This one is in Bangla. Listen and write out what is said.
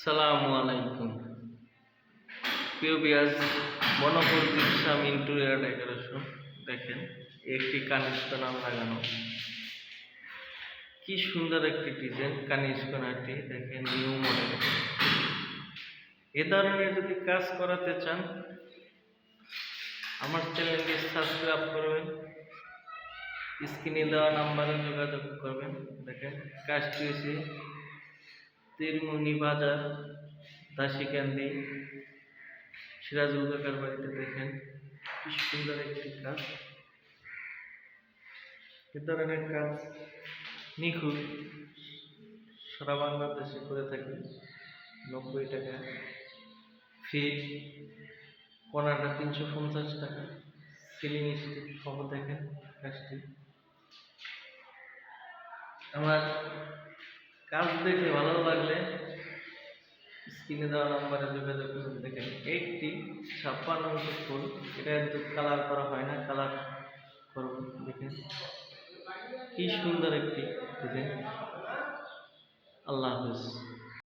সালামু আলাইকুম। প্রিয় বিয়াজ মনোপুর দীক্ষা মিন্টু এয়ার এগারোশো দেখেন, একটি কানিস্কনাম লাগানো। কি সুন্দর একটি ডিজাইন কানিস্কনাটি দেখেন নিউ মডেল এ ধরনের যদি কাজ করাতে চান, আমার চ্যানেলটি সাবস্ক্রাইব করবেন, স্ক্রিনে দেওয়া নাম্বারে যোগাযোগ করবেন। দেখেন, কাজটি হয়েছে তিরমুনি বাজার দাসিকান্দি সিরাজুল কাকার বাড়িতে দেখেন কি সুন্দর একটি কাজ। এ ধরনের কাজ নিখুঁত সারা বাংলাদেশে করে থাকি। নব্বই টাকা ফিট কোনাটা তিনশো পঞ্চাশ টাকা সিলিং স্টিক সহ দেখেন কাজটি। আমার কাজ দেখে ভালো লাগলে স্ক্রিনে দেওয়া নাম্বারে যোগাযোগ করুন। দেখেন এইটটি ছাপ্পান্ন ইঞ্চি ফুল। এটা কিন্তু কালার করা হয় না কালার করব। দেখেন, কি সুন্দর একটি দেখেন আল্লাহ হাফিজ।